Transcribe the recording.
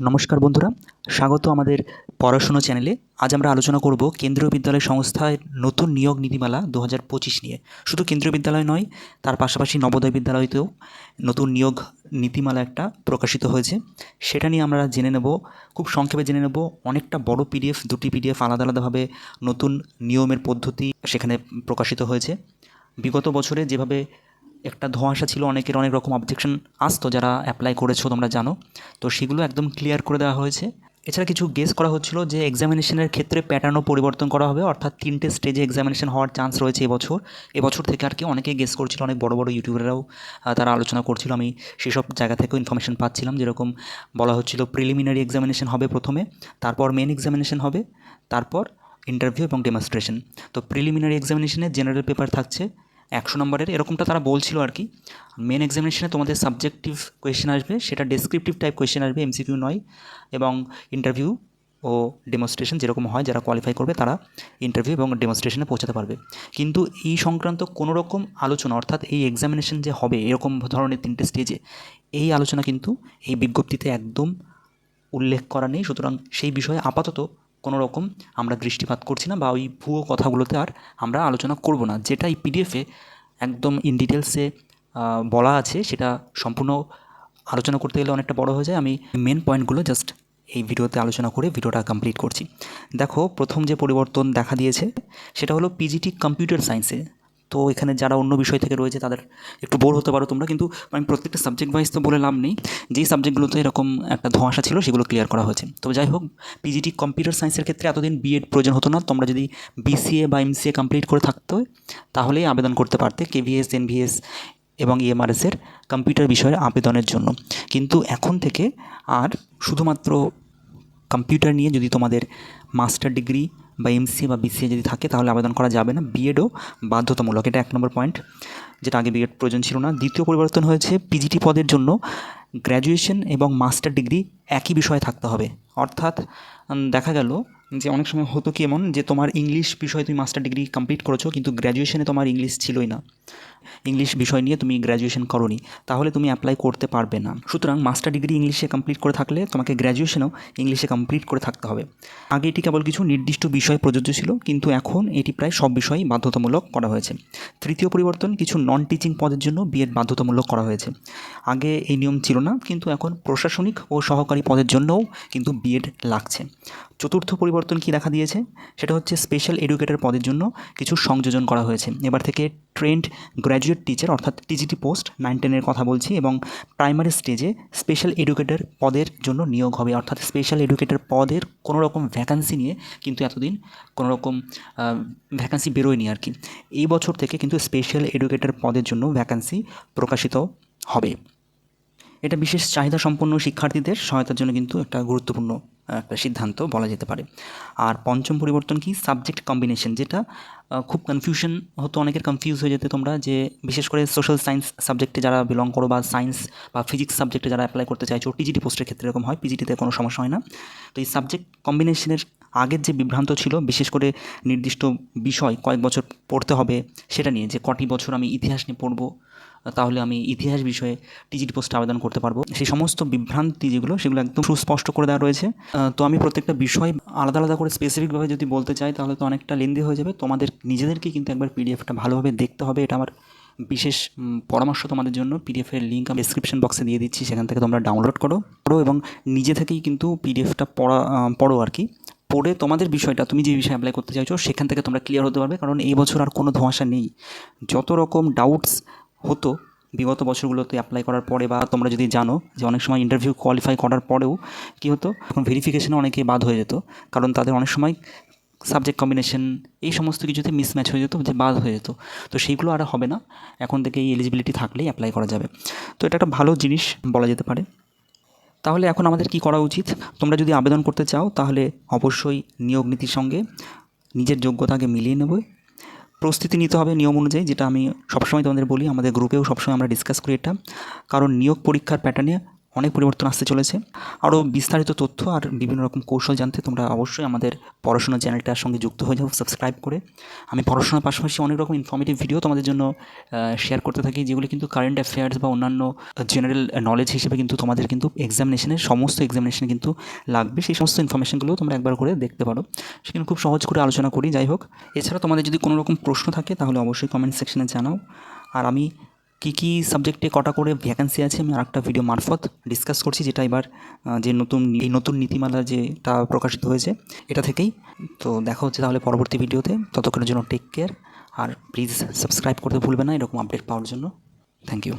নমস্কার বন্ধুরা, স্বাগত আমাদের পড়াশুনো চ্যানেলে। আজ আমরা আলোচনা করব কেন্দ্রীয় বিদ্যালয় সংস্থায় নতুন নিয়োগ নীতিমালা দু হাজার পঁচিশ নিয়ে। শুধু কেন্দ্রীয় বিদ্যালয় নয়, তার পাশাপাশি নবোদয় বিদ্যালয়তেও নতুন নিয়োগ নীতিমালা একটা প্রকাশিত হয়েছে। সেটা নিয়ে আমরা জেনে নেব, খুব সংক্ষেপে জেনে নেব, অনেকটা বড় পিডিএফ দুটি পিডিএফ আলাদা আলাদাভাবে নতুন নিয়মের পদ্ধতি সেখানে প্রকাশিত হয়েছে। বিগত বছরে যেভাবে একটা ধোঁয়াশা ছিল, অনেকের অনেক রকম অবজেকশন আসতো যারা অ্যাপ্লাই করেছ, তোমরা জানো। তো সেগুলো একদম ক্লিয়ার করে দেওয়া হয়েছে। এছাড়া কিছু গেস করা হচ্ছিল যে এক্সামিনেশনের ক্ষেত্রে প্যাটার্নও পরিবর্তন করা হবে, অর্থাৎ তিনটে স্টেজে এক্সামিনেশন হওয়ার চান্স রয়েছে এবছর। এবছর থেকে আর কি অনেকেই গেস করছিল, অনেক বড় বড় ইউটিউবাররাও তারা আলোচনা করছিল। আমি সেসব জায়গা থেকেও ইনফরমেশন পাচ্ছিলাম, যেরকম বলা হচ্ছিল প্রিলিমিনারি এক্সামিনেশন হবে প্রথমে, তারপর মেন এক্সামিনেশন হবে, তারপর ইন্টারভিউ এবং ডেমনস্ট্রেশন তো প্রিলিমিনারি এক্সামিনেশনে জেনারেল পেপার থাকছে একশো নম্বরের, এরকমটা তারা বলছিল আর কি। মেন এক্সামিনেশনে তোমাদের সাবজেক্টিভ কোয়েশ্চেন আসবে, সেটা ডেসক্রিপটিভ টাইপ কোয়েশ্চেন আসবে এমসিকিউ নয়, এবং ইন্টারভিউ ও ডেমনস্ট্রেশন যেরকম হয়, যারা কোয়ালিফাই করবে তারা ইন্টারভিউ এবং ডেমনস্ট্রেশনে পৌঁছাতে পারবে। কিন্তু এই সংক্রান্ত কোনো রকম আলোচনা, অর্থাৎ এই এক্সামিনেশন যে হবে, এরকম ধরনের তিনটে স্টেজে এই আলোচনা কিন্তু এই বিজ্ঞপ্তিতে একদম উল্লেখ করা নেই। সুতরাং সেই বিষয়ে আপাতত কোনো রকম আমরা দৃষ্টিপাত করছি না বা ওই ভুয়ো কথাগুলোতে আর আমরা আলোচনা করব না। যেটা এই পিডিএফে একদম ইন ডিটেলসে বলা আছে, সেটা সম্পূর্ণ আলোচনা করতে গেলে অনেকটা বড় হয়ে যায়। আমি মেন পয়েন্টগুলো জাস্ট এই ভিডিওতে আলোচনা করে ভিডিওটা কমপ্লিট করছি। দেখো, প্রথম যে পরিবর্তন দেখা দিয়েছে, সেটা হলো পিজিটি কম্পিউটার সায়েন্সে তো এখানে যারা অন্য বিষয় থেকে রয়েছে তাদের একটু বোর হতে পারো তোমরা। কিন্তু আমি প্রত্যেকটা সাবজেক্ট ওয়াইজ তো বলে লাভ নেই। যেই সাবজেক্টগুলোতে এরকম একটা ধোঁয়াশা ছিল সেগুলো ক্লিয়ার করা হয়েছে। তো যাই হোক পিজিটি কম্পিউটার সায়েন্সের ক্ষেত্রে এতদিন বিএড প্রয়োজন হতো না। তোমরা যদি বিসিএ বা এমসিএ কমপ্লিট করে থাকতো তাহলেই আবেদন করতে পারতে কেভিএস এনভিএস এবং ইএমআরএসের কম্পিউটার বিষয়ের আবেদনের জন্য। কিন্তু এখন থেকে আর শুধুমাত্র কম্পিউটার নিয়ে যদি তোমাদের মাস্টার ডিগ্রি বা এমসিএ বা বিসিএ যদি থাকে, তাহলে আবেদন করা যাবে না। বিএডও বাধ্যতামূলক, এটা এক নম্বর পয়েন্ট যেটা আগে বিএড প্রয়োজন ছিল না। দ্বিতীয় পরিবর্তন হয়েছে পিজিটি পদের জন্য গ্র্যাজুয়েশন এবং মাস্টার ডিগ্রি একই বিষয়ে থাকতে হবে। অর্থাৎ দেখা গেল যে অনেক সময় হতো কি এমন যে তোমার ইংলিশ বিষয়ে তুমি মাস্টার ডিগ্রি কমপ্লিট করেছ, কিন্তু গ্র্যাজুয়েশনে তোমার ইংলিশ ছিলই না। ইংলিশ বিষয় নিয়ে তুমি গ্র্যাজুয়েশন করোনি, তাহলে তুমি অ্যাপ্লাই করতে পারবে না। সুতরাং মাস্টার ডিগ্রি ইংলিশে কমপ্লিট করে থাকলে তোমাকে গ্র্যাজুয়েশনও ইংলিশে কমপ্লিট করে থাকতে হবে। আগে এটি কেবল কিছু নির্দিষ্ট বিষয় প্রযোজ্য ছিল, কিন্তু এখন এটি প্রায় সব বিষয়ই বাধ্যতামূলক করা হয়েছে। তৃতীয় পরিবর্তন, কিছু নন টিচিং পদের জন্য বিএড বাধ্যতামূলক করা হয়েছে। আগে এই নিয়ম ছিল না, কিন্তু এখন প্রশাসনিক ও সহকারী পদের জন্যও কিন্তু বিএড লাগছে। চতুর্থ পরিবর্তন কি দেখা দিয়েছে? সেটা হচ্ছে স্পেশাল এডুকেটর পদের জন্য কিছু সংযোজন করা হয়েছে। এবার থেকে ট্রেন্ড গ্র্যাজুয়েট টিচার অর্থাৎ টিজিটি পোস্ট নাইন টেনের কথা বলছি এবং প্রাইমারি স্টেজে স্পেশাল এডুকেটর পদের জন্য নিয়োগ হবে। অর্থাৎ স্পেশাল এডুকেটর পদের কোনো রকম ভ্যাকান্সি নিয়ে কিন্তু এতদিন কোনো রকম ভ্যাকান্সি বেরোয়নি আর কি। এই বছর থেকে কিন্তু স্পেশাল এডুকেটর পদের জন্য ভ্যাকান্সি প্রকাশিত হবে। এটা বিশেষ চাহিদা সম্পন্ন শিক্ষার্থীদের সহায়তার জন্য কিন্তু একটা গুরুত্বপূর্ণ একটা সিদ্ধান্ত বলা যেতে পারে। আর পঞ্চম পরিবর্তন কি? সাবজেক্ট কম্বিনেশন যেটা খুব কনফিউশন হতো, অনেকের কনফিউজ হয়ে যেতে তোমরা, যে বিশেষ করে সোশ্যাল সায়েন্স সাবজেক্টে যারা বিলং করো বা সায়েন্স বা ফিজিক্স সাবজেক্টে যারা অ্যাপ্লাই করতে চাইছো টিজিটি পোস্টের ক্ষেত্রে এরকম হয় পিজিটিতে কোনো সমস্যা হয় না। তো এই সাবজেক্ট কম্বিনেশনের আগের যে বিভ্রান্ত ছিল, বিশেষ করে নির্দিষ্ট বিষয় কয়েক বছর পড়তে হবে সেটা নিয়ে, যে কটি বছর আমি ইতিহাস নিয়ে পড়ব, তাহলে আমি ইতিহাস বিষয়ে টিজিটি পোস্টে আবেদন করতে পারব। সেই সমস্ত বিভ্রান্তি যেগুলো, সেগুলো একদম সুস্পষ্ট করে দেওয়া রয়েছে। তো আমি প্রত্যেকটা বিষয় আলাদা আলাদা করে স্পেসিফিকভাবে যদি বলতে চাই, তাহলে তো অনেকটা লেন্দি হয়ে যাবে। তোমাদের, নিজেদেরকে কিন্তু একবার পিডিএফটা ভালোভাবে দেখতে হবে, এটা আমার বিশেষ পরামর্শ তোমাদের জন্য। পিডিএফের লিঙ্ক আমি ডিসক্রিপশন বক্সে দিয়ে দিচ্ছি, সেখান থেকে তোমরা ডাউনলোড করো। পড়ো এবং নিজে থেকেই কিন্তু পিডিএফটা পড়া পড়ো আর কি। পড়ে তোমাদের বিষয়টা তুমি যে বিষয়ে অ্যাপ্লাই করতে চাইছো, সেখান থেকে তোমরা ক্লিয়ার হতে পারবে। কারণ এই বছর আর কোনো ধোঁয়াশা নেই। যত রকম ডাউটস হতো বিগত বছরগুলোতে অ্যাপ্লাই করার পরে বা তোমরা যদি জানো যে অনেক সময় ইন্টারভিউ কোয়ালিফাই করার পরেও কী হতো, এখন ভেরিফিকেশনে অনেকে বাদ হয়ে যেত। কারণ তাদের অনেক সময় সাবজেক্ট কম্বিনেশন এই সমস্ত কিছুতে মিসম্যাচ হয়ে যেত, যে বাদ হয়ে যেত। তো সেইগুলো আর হবে না। এখন থেকে এই এলিজিবিলিটি থাকলেই অ্যাপ্লাই করা যাবে। তো এটা একটা ভালো জিনিস বলা যেতে পারে। তাহলে এখন আমাদের কি করা উচিত? তোমরা যদি আবেদন করতে চাও, তাহলে অবশ্যই নিয়োগ নীতির সঙ্গে নিজের যোগ্যতাকে মিলিয়ে নেবে। প্রস্তুতি নিতে হবে নিয়ম অনুযায়ী, যেটা আমি সবসময় তোমাদের বলি, আমাদের গ্রুপেও সবসময় আমরা ডিসকাস করি এটা। কারণ নিয়োগ পরীক্ষার প্যাটার্নে অনেক পরিবর্তন আসতে চলেছে। আরও বিস্তারিত তথ্য আর বিভিন্ন রকম কৌশল জানতে তোমরা অবশ্যই আমাদের পড়াশোনা চ্যানেলটার সঙ্গে যুক্ত হয়ে যাও সাবস্ক্রাইব করে। আমি পড়াশোনার পাশাপাশি অনেক রকম ইনফরমেটিভ ভিডিও তোমাদের জন্য শেয়ার করতে থাকি, যেগুলি কিন্তু কারেন্ট অ্যাফেয়ার্স বা অন্যান্য জেনারেল নলেজ হিসেবে কিন্তু তোমাদের কিন্তু এক্সামিনেশনের সমস্ত এক্সামিনেশনে কিন্তু লাগবে। সেই সমস্ত ইনফরমেশনগুলো তোমরা একবার করে দেখতে পারো। সেখানে খুব সহজ করে আলোচনা করি। যাই হোক, এছাড়া তোমাদের যদি কোনো রকম প্রশ্ন থাকে, তাহলে অবশ্যই কমেন্ট সেকশনে জানাও। আর আমি কী কী সাবজেক্টে কটা করে ভ্যাকেন্সি আছে আমি আরেকটা ভিডিও মারফত ডিসকাস করছি, যেটা এবার যে নতুন এই নতুন নীতিমালা যেটা প্রকাশিত হয়েছে, এটা থেকেই। তো দেখা হচ্ছে তাহলে পরবর্তী ভিডিওতে ততক্ষণের জন্য টেক কেয়ার আর প্লিজ সাবস্ক্রাইব করতে ভুলবে না, এরকম আপডেট পাওয়ার জন্য। Thank you